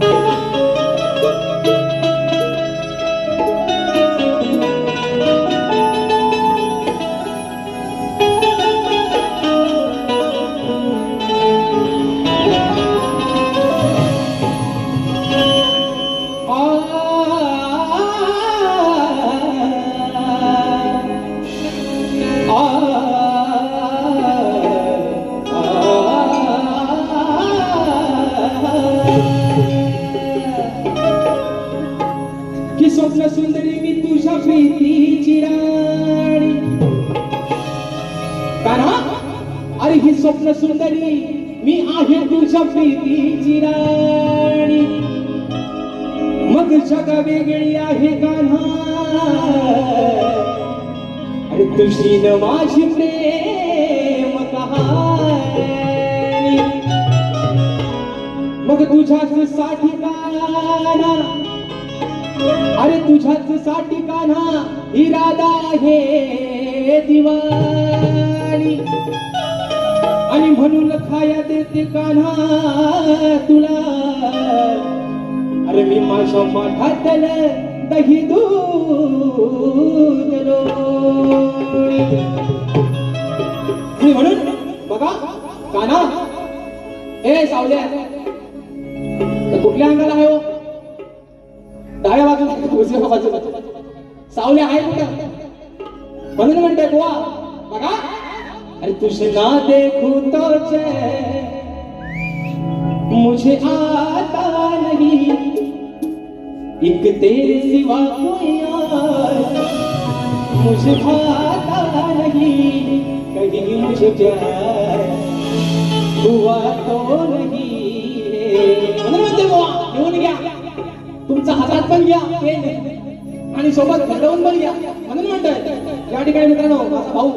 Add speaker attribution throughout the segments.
Speaker 1: की ही स्वप्न सुंदरी मी आहे तुझ्या प्रीतीची राणी. मग जग वेगळी आहे कान्हा अरे तुझी न माझी प्रेम कहाणी. मग तुझ्याच साठी काना अरे तुझ्याच साठी कान्हा इरादा आहे दिवाळी. आणि म्हणून खाया देते कान्हा तुला. अरे मी माझ्या माठातल दही दूध आणि म्हणून बघा कान्हा हे सावल्या तर कुठल्या अंगाला आहे हो? डाव्या बाजूला उजव्या बाजूला. सावले आहे कुठं? म्हणून म्हणते बुवा बघा. अरे तुझे ना देखू तो मुझे आता नहीं। एक तेरे सिवा कोई यार मुझे आता नहीं। कहीं मुझे प्यार हुआ तो नहीं। घेऊन घ्या। तुमचा हातात पण घ्या आणि सोबत घडवून पण घ्या. म्हणून म्हणतोय या ठिकाणी मित्रांनो माझा भाऊ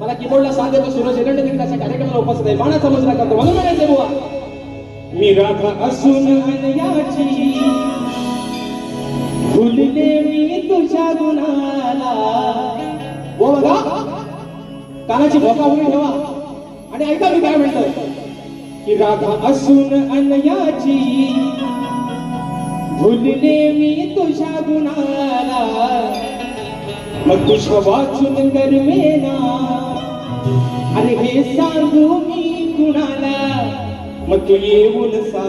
Speaker 1: मला कीबोर्डला साथ देतो सूरज एरंडे देखील अशा कार्यक्रमाला उपस्थित आहे. माना समजला करतो मला म्हणायचं बुवा मी राधा असून अनयाची भुलले मी तुझ्या गुणाला. हो बघा कानाची भोका उभी ठेवा. आणि ऐका मी काय म्हणतोय. की राधा असून अनयाची भुलले मी तुझ्या गुणाला. मग विश्व वाचून गरमेना अरे हे सांगू मी कुणाला? मग तू येऊन सा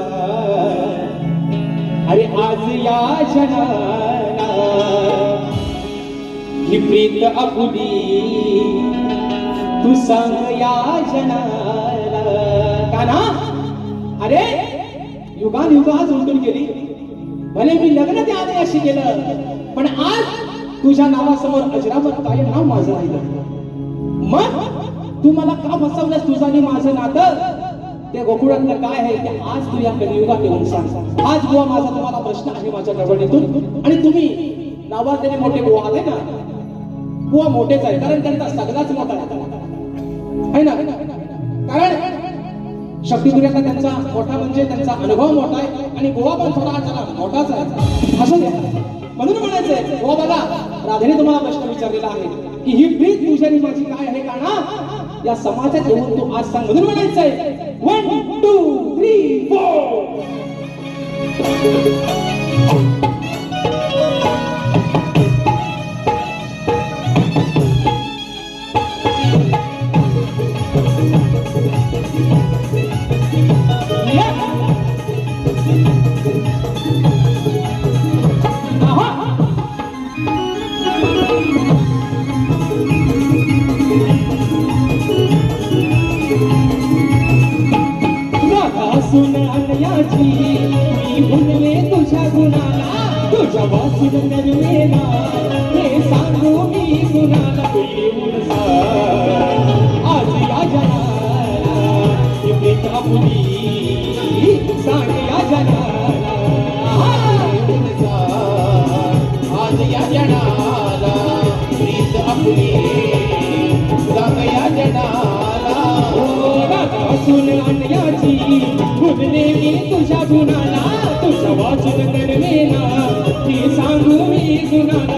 Speaker 1: अरे आज या जनाला ही प्रीत आपुली तू सांग या जनाला अरे युगान युगा उलटून गेली. भले मी लग्न त्या आधी अशी केलं पण आज तुझ्या नावासमोर अजरामर कायम नाव माझं राहिलं. मग तू मला का फसवलंस तुझं आणि माझं नातं? त्या गोकुळातलं काय आहे ते आज तू या कलियुगात येऊन सांग. आज बुवा माझा तुम्हाला प्रश्न आहे माझ्या गडबडीतून आणि तुम्ही नावाजलेले मोठे बुवा आले ना? बुवा मोठेच आहे कारण त्यांचा सगळाच मोठा आहे. ना? कारण शक्तिपुर्याचा त्यांचा मोठा म्हणजे त्यांचा अनुभव मोठा आहे आणि गोवा पण थोडा जरा मोठाच आहे. असं द्या. म्हणून म्हणायचंय हो बघा राधेने तुम्हाला प्रश्न विचारलेला आहे की ही प्रीत तुझी माझी काय आहे का ना या समाजात येऊन तू आज सांग. म्हणून म्हणायचंय वन टू थ्री फोर वासून अन्याची मी भुलले तुझ्या गुणाला तुझ्या वासून नरलेला हे सांगू मी गुणाला. येऊन आज या जनाला ही सांग या जनाला भुलले मी तुझ्या गुणाला तुझ्या वाचन करणे ना. ती सांगू मी गुणाला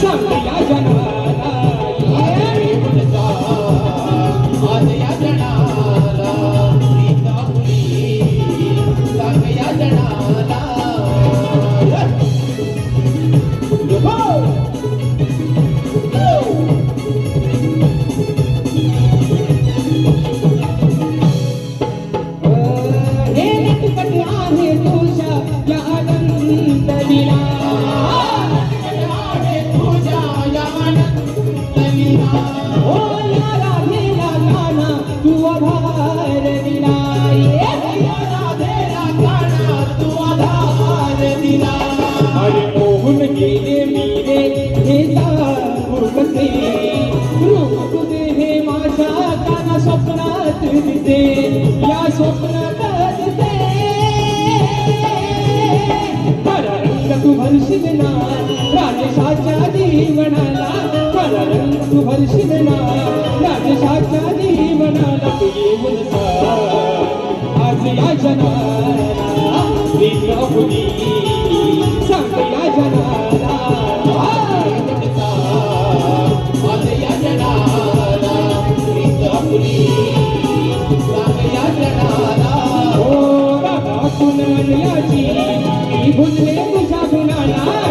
Speaker 1: 上海牙签 भरशिना राजशाच्या जीवनाला कलरंग तू भरशिना राजशाच्या जीवनाला
Speaker 2: तुझे
Speaker 1: हो राधा कुणाल भुजले तुझ्या गुणाला